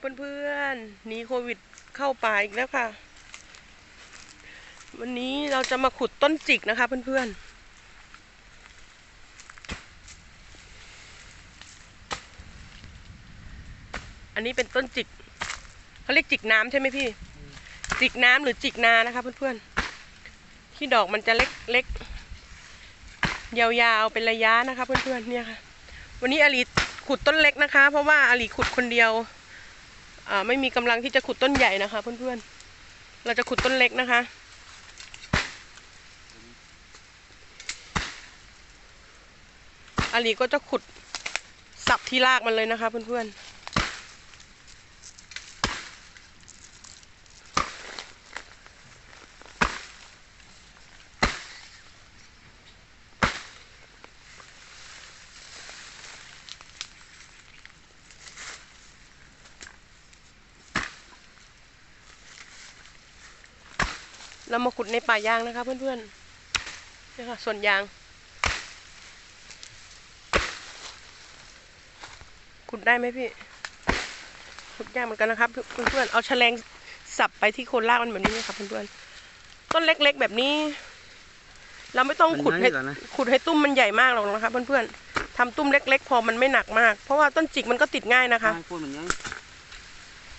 เพื่อนๆหนีโควิดเข้าป่าอีกแล้วค่ะ วันนี้เราจะมาขุดต้นจิกนะคะเพื่อนๆอันนี้เป็นต้นจิกเขาเรียกจิกน้ำใช่ไหมพี่ จิกน้ำหรือจิกนานะคะ เพื่อนๆ ที่ดอกมันจะเล็กเล็กยาวๆเป็นระยะนะคะ เพื่อนๆเนี่ยค่ะ วันนี้อลีขุดต้นเล็กนะคะ เพราะว่าอลีขุดคนเดียว ไม่มีกำลังที่จะขุดต้นใหญ่นะคะ เพื่อนๆ เราจะขุดต้นเล็กนะคะ อาลีก็จะขุดสับที่รากมันเลยนะคะ เพื่อนๆ เรามาขุดในป่ายางนะคะเพื่อนๆนี่ค่ะส่วนยาง ขุดได้ไหมพี่ ขุดยากเหมือนกันนะครับเพื่อนๆ เอาแฉลงสับไปที่โคนรากมันแบบนี้นะครับเพื่อนๆ ต้นเล็กๆแบบนี้ เราไม่ต้องขุดให้มันน้อยกว่านะขุดให้ตุ้มมันใหญ่มากหรอกนะครับเพื่อนๆทำตุ้มเล็ก ๆ พอมันไม่หนักมาก เพราะว่าต้นจิกมันก็ติดง่ายนะคะให้พูดเหมือนยัง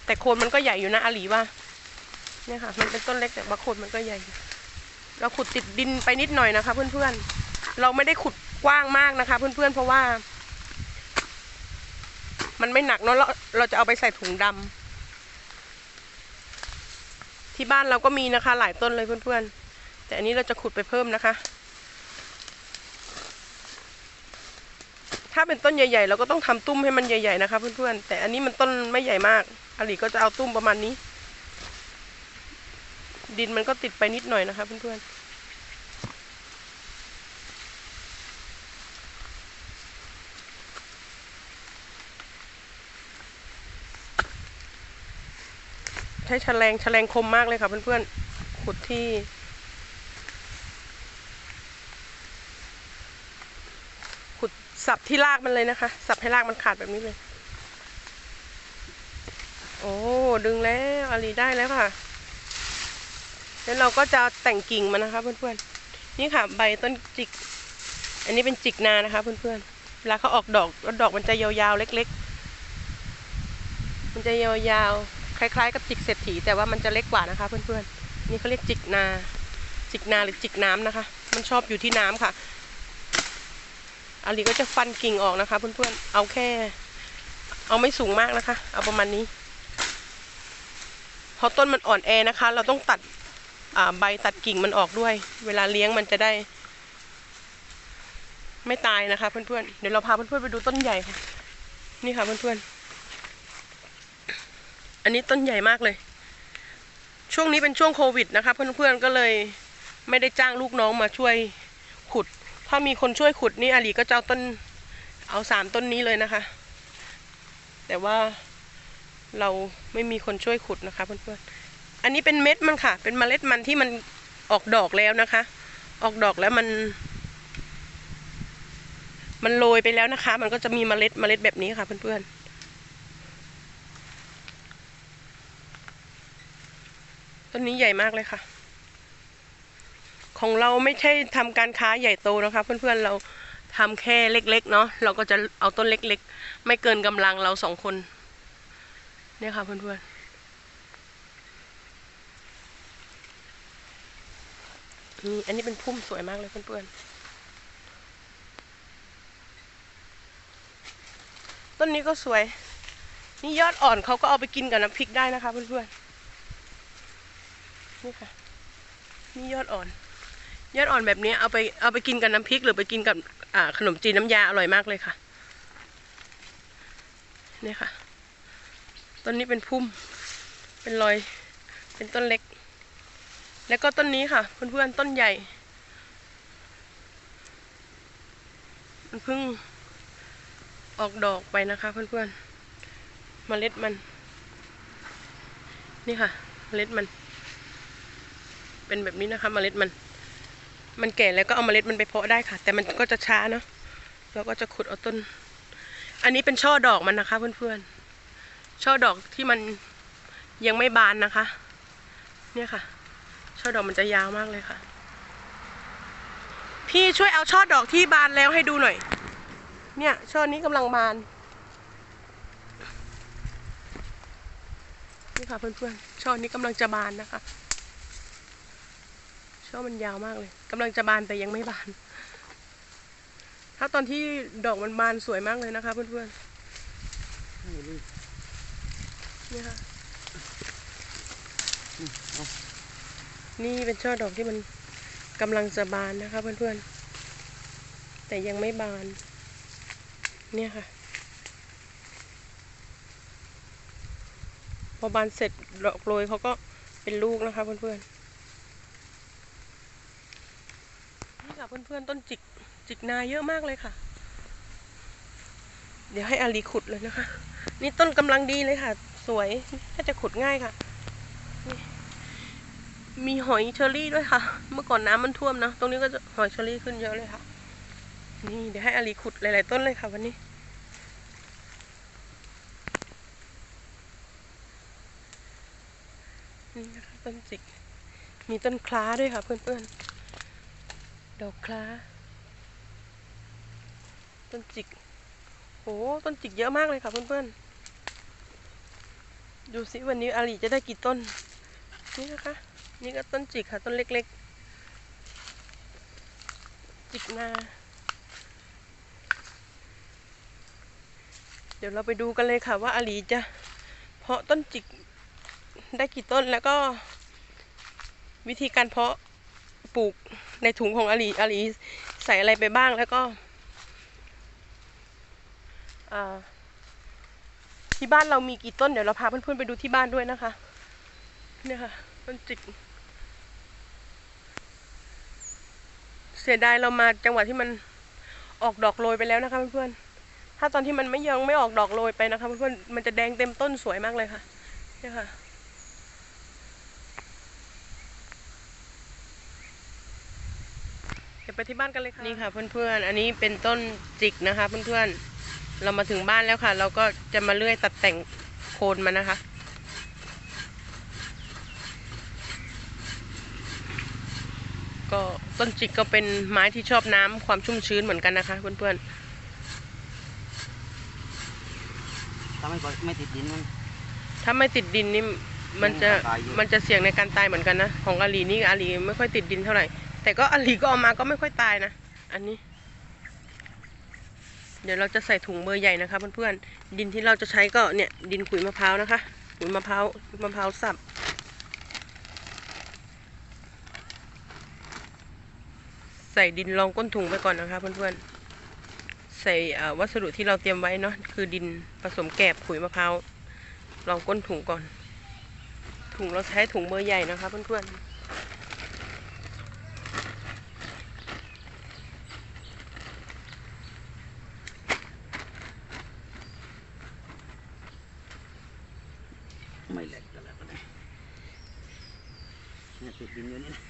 แต่โคนมันก็ใหญ่อยู่นะอาหลีว่า เนี่ยค่ะ มันเป็นต้นเล็กแต่ว่าโคนมันก็ใหญ่ เราขุดติดดินไปนิดหน่อยนะคะ เพื่อนๆ เราไม่ได้ขุดกว้างมากนะคะ เพื่อนๆ เพราะว่า มันไม่หนักเนาะเราเราจะเอาไปใส่ถุงดำที่บ้านเราก็มีนะคะ หลายต้นเลยเพื่อนๆ แต่อันนี้เราจะขุดไปเพิ่มนะคะ ถ้าเป็นต้นใหญ่ๆ เราก็ต้องทำตุ้มให้มันใหญ่ๆนะคะ เพื่อนๆ แต่อันนี้มันต้นไม่ใหญ่มากอลีก็จะเอาตุ้มประมาณนี้ ดินมันก็ติดไปนิดหน่อยนะคะเพื่อนๆใช้แฉลงแฉลงคมมากเลยค่ะเพื่อนๆ ขุดที่ ขุดสับที่รากมันเลยนะคะ สับให้รากมันขาดแบบนี้เลย โอ้ ดึงแล้วอลีได้แล้วค่ะ แล้วเราก็จะแต่งกิ่งมันนะคะ เพื่อนๆ นี่ค่ะใบต้นจิก อันนี้เป็นจิกนานะคะ เพื่อนๆ เวลาเขาออกดอกดอกมันจะยาวๆเล็ก ๆ มันจะยาวๆคล้าย ๆ กับจิกเศรษฐีแต่ว่ามันจะเล็กกว่านะคะ เพื่อนๆ นี่เขาเรียกจิกนา จิกนาหรือจิกน้ำนะคะ มันชอบอยู่ที่น้ำค่ะอาลีก็จะฟันกิ่งออกนะคะ เพื่อนๆ เอาแค่ เอาไม่สูงมากนะคะ เอาประมาณนี้ พอต้นมันอ่อนแอนะคะ เราต้องตัด ใบตัดกิ่งมันออกด้วย เวลาเลี้ยงมันจะได้ ไม่ตายนะคะ เพื่อนๆ เดี๋ยวเราพาเพื่อนๆไปดูต้นใหญ่ค่ะ นี่ค่ะเพื่อนๆ อันนี้ต้นใหญ่มากเลย ช่วงนี้เป็นช่วงโควิดนะคะ เพื่อนๆ ก็เลยไม่ได้จ้างลูกน้องมาช่วยขุด ถ้ามีคนช่วยขุดนี่อาลีก็จะเอาต้น เอาสามต้นนี้เลยนะคะ แต่ว่าเราไม่มีคนช่วยขุดนะคะเพื่อนๆ อันนี้เป็นเม็ดมันค่ะ เป็นเมล็ดมันที่มันออกดอกแล้วนะคะ ออกดอกแล้วมัน มันโรยไปแล้วนะคะ มันก็จะมีเมล็ดเมล็ดแบบนี้ค่ะ เพื่อนๆต้นนี้ใหญ่มากเลยค่ะ ของเราไม่ใช่ทำการค้าใหญ่โตนะคะ เพื่อนๆเราทำแค่เล็ก ๆ เนาะเราก็จะเอาต้นเล็ก ๆ ไม่เกินกำลังเราสองคน เนี่ยค่ะเพื่อนๆ นี่อันนี้เป็นพุ่มสวยมากเลยเพื่อนๆ ต้นนี้ก็สวย นี่ยอดอ่อนเขาก็เอาไปกินกับน้ำพริกได้นะคะเพื่อนๆ นี่ค่ะ นี่ยอดอ่อน ยอดอ่อนแบบนี้เอาไปเอาไปกินกับน้ำพริก หรือไปกินกับขนมจีนน้ำยาอร่อยมากเลยค่ะ นี่ค่ะ ต้นนี้เป็นพุ่ม เป็นรอย เป็นต้นเล็ก แล้วก็ต้นนี้ค่ะเพื่อนๆต้นใหญ่ มันเพิ่งออกดอกไปนะคะเพื่อนๆเมล็ดมัน นี่ค่ะเมล็ดมัน เป็นแบบนี้นะคะเมล็ดมัน มันแก่แล้วก็เอาเมล็ดมันไปเพาะได้ค่ะ แต่มันก็จะช้าเนาะเราก็จะขุดเอาต้น อันนี้เป็นช่อดอกมันนะคะ เพื่อนๆช่อดอกที่มันยังไม่บานนะคะ เนี่ยค่ะ ช่อดอกมันจะยาวมากเลยค่ะ พี่ช่วยเอาช่อดอกที่บานแล้วให้ดูหน่อย เนี่ยช่อนี้กำลังบาน นี่ค่ะเพื่อนๆช่อนี้กำลังจะบานนะคะ ช่อมันยาวมากเลยกำลังจะบานแต่ยังไม่บาน ถ้าตอนที่ดอกมันบานสวยมากเลยนะคะเพื่อนๆนี่ค่ะ นี่เป็นช่อดอกที่มันกำลังจะบานนะคะเพื่อนๆ แต่ยังไม่บาน เนี่ยค่ะ พอบานเสร็จดอกโรยเขาก็เป็นลูกนะคะเพื่อนๆ นี่ค่ะเพื่อนๆ ต้นจิกจิกนาเยอะมากเลยค่ะ เดี๋ยวให้อาลีขุดเลยนะคะ นี่ต้นกำลังดีเลยค่ะ สวย ถ้าจะขุดง่ายค่ะ มีหอยเชอรี่ด้วยค่ะ เมื่อก่อนน้ำมันท่วมนะ ตรงนี้ก็จะหอยเชอรี่ขึ้นเยอะเลยค่ะ นี่เดี๋ยวให้อาลีขุดหลาย ๆ ต้นเลยค่ะวันนี้ นี่นะคะต้นจิก มีต้นคล้าด้วยค่ะเพื่อนๆ ดอกคล้า ต้นจิก โอ้ต้นจิกเยอะมากเลยค่ะเพื่อนๆ ดูสิวันนี้อาลีจะได้กี่ต้น นี่นะคะ นี่ก็ต้นจิกค่ะ ต้นเล็กๆ จิกนาเดี๋ยวเราไปดูกันเลยค่ะว่าอาลีจะเพาะต้นจิกได้กี่ต้นแล้วก็ วิธีการเพาะปลูกในถุงของอาลีอาลีใส่อะไรไปบ้างแล้วก็ที่บ้านเรามีกี่ต้นเดี๋ยวเราพาเพื่อนๆไปดูที่บ้านด้วยนะคะเนี่ยค่ะต้นจิก เสียดายเรามาจังหวะที่มันออกดอกโรยไปแล้วนะคะเพื่อนๆ ถ้าตอนที่มันไม่ยังไม่ออกดอกโรยไปนะคะเพื่อนๆ มันจะแดงเต็มต้นสวยมากเลยค่ะเนี่ยค่ะ เดี๋ยวไปที่บ้านกันเลยค่ะ นี่ค่ะเพื่อนๆ อันนี้เป็นต้นจิกนะคะเพื่อนๆ เรามาถึงบ้านแล้วค่ะ เราก็จะมาเลื่อยตัดแต่งโคนมันนะคะ ก็ ต้นจิกก็เป็นไม้ที่ชอบน้ำความชุ่มชื้นเหมือนกันนะคะเพื่อนถ้าไม่ไม่ติดดินมันๆถ้าไม่ติดดินนี่มันจะตายอยู่มันจะเสี่ยงในการตายเหมือนกันนะ ของอาลีนี่อาลีไม่ค่อยติดดินเท่าไหร่ แต่ก็อาลีก็เอามาก็ไม่ค่อยตายนะ อันนี้ เดี๋ยวเราจะใส่ถุงเบอร์ใหญ่นะคะเพื่อนๆดินที่เราจะใช้ก็เนี่ยดินขุยมะพร้าวนะคะขุยมะพร้าวมะพร้าวสับ ใส่ดินรองก้นถุงไปก่อนนะคะเพื่อนๆ ใส่อ่าวัสดุที่เราเตรียมไว้เนาะคือดินผสมแกบขุยมะพร้าวรองก้นถุงก่อน ถุงเราใช้ถุงเบอร์ใหญ่นะคะเพื่อนๆไม่แหลกกันแล้วก็ได้เนี่ยติดดินอยู่นี่นะ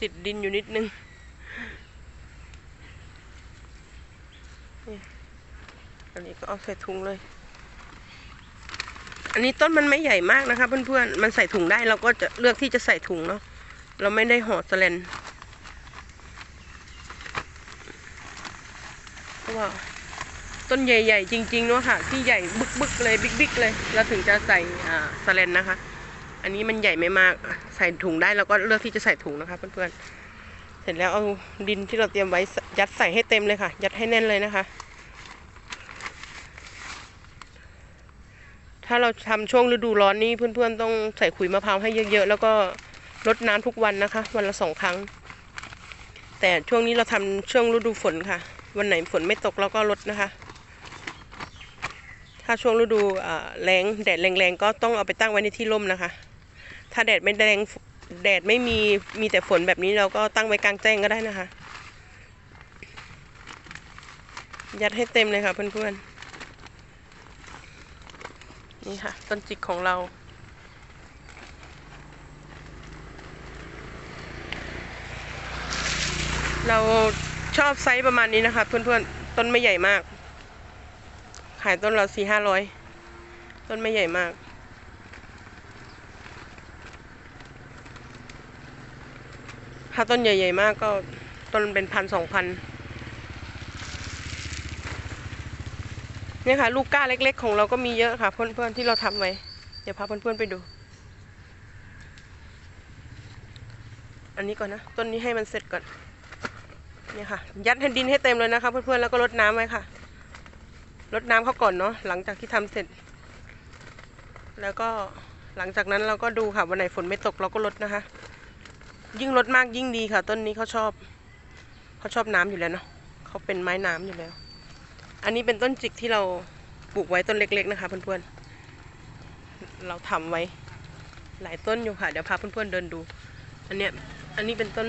ติดดินอยู่นิดนึง นี่อันนี้ก็เอาใส่ถุงเลย อันนี้ต้นมันไม่ใหญ่มากนะคะเพื่อนๆ มันใส่ถุงได้เราก็จะเลือกที่จะใส่ถุงเนาะ เราไม่ได้ห่อสแลนเพราะว่าต้นใหญ่ๆ จริงๆเนาะค่ะ ที่ใหญ่บึกๆเลยบิ๊กๆเลย เราถึงจะใส่อ่าสแลนนะคะ อันนี้มันใหญ่ไม่มาก ใส่ถุงได้เราก็เลือกที่จะใส่ถุงนะคะเพื่อนๆ เสร็จแล้วเอาดินที่เราเตรียมไว้ยัดใส่ให้เต็มเลยค่ะ ยัดให้แน่นเลยนะคะ ถ้าเราทำช่วงฤดูร้อนนี้เพื่อนๆต้องใส่ขุยมะพร้าวให้เยอะๆแล้วก็รดน้ำทุกวันนะคะ วันละสองครั้ง แต่ช่วงนี้เราทำช่วงฤดูฝนค่ะ วันไหนฝนไม่ตกเราก็ลดนะคะ ถ้าช่วงฤดูแรงแดดแรงๆก็ต้องเอาไปตั้งไว้ในที่ร่มนะคะ ถ้าแดดไม่แรงแดดไม่มีมีแต่ฝนแบบนี้เราก็ตั้งไว้กลางแจ้งก็ได้นะคะ ยัดให้เต็มเลยค่ะเพื่อนๆ นี่ค่ะ ต้นจิกของเรา เราชอบไซส์ประมาณนี้นะคะ เพื่อนๆ ต้นไม่ใหญ่มาก ขายต้นเราสี่ห้าร้อยต้นไม่ใหญ่มากถ้าต้นใหญ่ ๆ มากก็ต้นเป็นพันสองพัน เนี่ยค่ะ ลูกก้าเล็ก ๆ ของเราก็มีเยอะค่ะ เพื่อนๆที่เราทำไว้ เดี๋ยวพาเพื่อนๆไปดู อันนี้ก่อนนะ ต้นนี้ให้มันเสร็จก่อน เนี่ยค่ะ ยัดให้ดินให้เต็มเลยนะคะ เพื่อนๆแล้วก็รดน้ำไว้ค่ะ รดน้ำเขาก่อนเนาะหลังจากที่ทำเสร็จ แล้วก็หลังจากนั้นเราก็ดูค่ะวันไหนฝนไม่ตกเราก็ลดนะคะ ยิ่งลดมากยิ่งดีค่ะ ต้นนี้เขาชอบเขาชอบน้ำอยู่แล้วเนาะเขาเป็นไม้น้ำอยู่แล้ว อันนี้เป็นต้นจิกที่เราปลูกไว้ต้นเล็ก ๆ นะคะเพื่อนๆ เราทำไว้หลายต้นอยู่ค่ะ เดี๋ยวพาเพื่อนๆเดินดู อันเนี้ย อันนี้เป็นต้น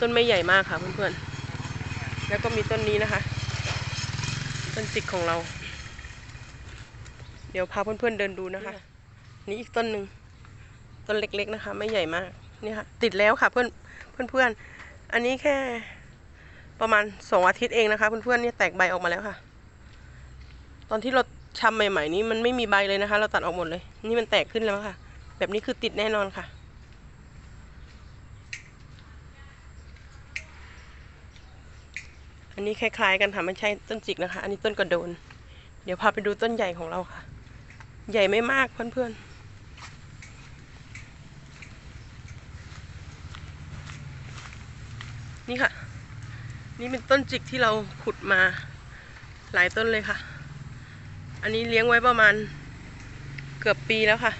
ต้นไม่ใหญ่มากค่ะเพื่อนๆ แล้วก็มีต้นนี้นะคะ ต้นจิกของเรา เดี๋ยวพาเพื่อนๆเดินดูนะคะ นี่อีกต้นหนึ่งต้นเล็ก ๆนะคะ ไม่ใหญ่มาก นี่ค่ะ ติดแล้วค่ะเพื่อนเพื่อนๆ อันนี้แค่ ประมาณสองอาทิตย์เองนะคะ เพื่อนๆนี่แตกใบออกมาแล้วค่ะ ตอนที่เราชำใหม่ๆนี้มันไม่มีใบเลยนะคะ เราตัดออกหมดเลย นี่มันแตกขึ้นแล้วค่ะ แบบนี้คือติดแน่นอนค่ะ อันนี้คล้ายๆกันค่ะไม่ใช่ต้นจิกนะคะ อันนี้ต้นกระโดน เดี๋ยวพาไปดูต้นใหญ่ของเราค่ะ ใหญ่ไม่มากเพื่อนๆนี่ค่ะ นี่เป็นต้นจิกที่เราขุดมาหลายต้นเลยค่ะ อันนี้เลี้ยงไว้ประมาณเกือบปีแล้วค่ะ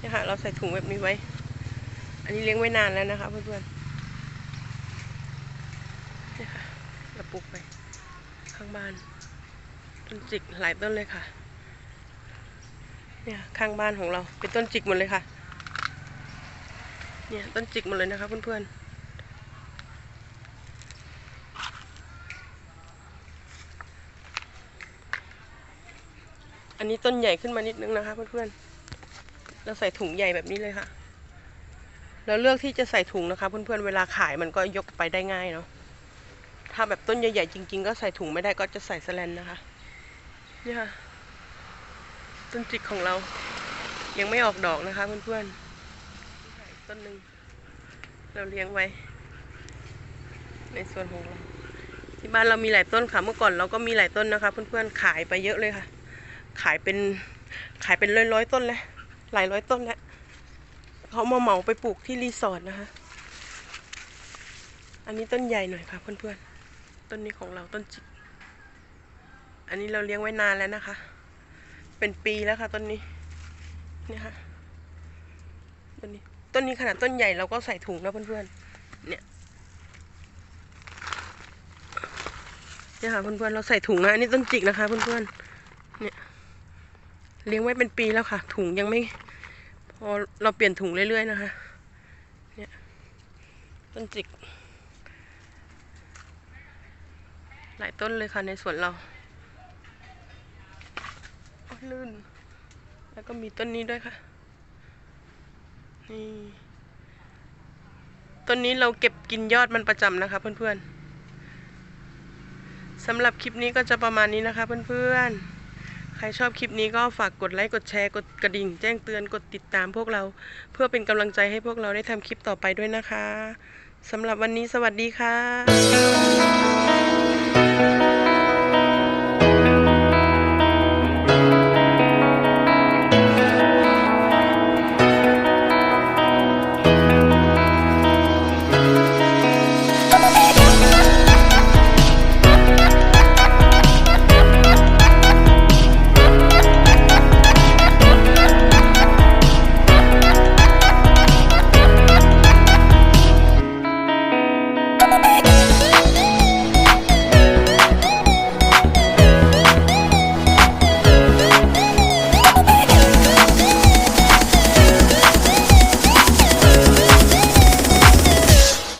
นี่ค่ะเราใส่ถุงแบบนี้ไว้ อันนี้เลี้ยงไว้นานแล้วนะคะเพื่อนๆนี่ค่ะเราปลูกไปข้างบ้านต้นจิกหลายต้นเลยค่ะเนี่ยข้างบ้านของเราเป็นต้นจิกหมดเลยค่ะ เนี่ยต้นจิกหมดเลยนะคะเพื่อนๆ อันนี้ต้นใหญ่ขึ้นมานิดนึงนะคะเพื่อนๆเราใส่ถุงใหญ่แบบนี้เลยค่ะ เราเลือกที่จะใส่ถุงนะคะ เพื่อนๆเวลาขายมันก็ยกไปได้ง่ายเนาะถ้าแบบต้นใหญ่ๆจริง ๆ ก็ใส่ถุงไม่ได้ก็จะใส่แสแลนนะคะนี่ค่ะต้นจิกของเรายังไม่ออกดอกนะคะเพื่อนๆต้นหนึ่งเราเลี้ยงไว้ ในส่วนของเราที่บ้านเรามีหลายต้นค่ะเมื่อก่อนเราก็มีหลายต้นนะคะ เพื่อนๆขายไปเยอะเลยค่ะ ขายเป็นขายเป็นร้อยๆต้นเลยหลายร้อยต้นแล้วเขามาเหมาไปปลูกที่รีสอร์ทนะคะ อันนี้ต้นใหญ่หน่อยค่ะเพื่อนๆ ต้นนี้ของเราต้นจิก อันนี้เราเลี้ยงไว้นานแล้วนะคะ เป็นปีแล้วค่ะต้นนี้เนี่ยค่ะต้นนี้ต้นนี้ขนาดต้นใหญ่เราก็ใส่ถุงนะเพื่อนๆ เนี่ยเนี่ยค่ะเพื่อนๆเราใส่ถุงนะอันนี้ต้นจิกนะคะเพื่อนๆเนี่ย เลี้ยงไว้เป็นปีแล้วค่ะ ถุงยังไม่ พอเราเปลี่ยนถุงเรื่อยๆนะคะ เนี่ยต้นจิก หลายต้นเลยค่ะในสวนเราลื่น แล้วก็มีต้นนี้ด้วยค่ะ นี่ ต้นนี้เราเก็บกินยอดมันประจำนะคะ เพื่อนๆสำหรับคลิปนี้ก็จะประมาณนี้นะคะ เพื่อนๆ ใครชอบคลิปนี้ก็ฝากกดไลค์กดแชร์กดกระดิ่ง แจ้งเตือนกดติดตามพวกเรา เพื่อเป็นกำลังใจให้พวกเราได้ทำคลิปต่อไปด้วยนะคะสำหรับวันนี้สวัสดีค่ะ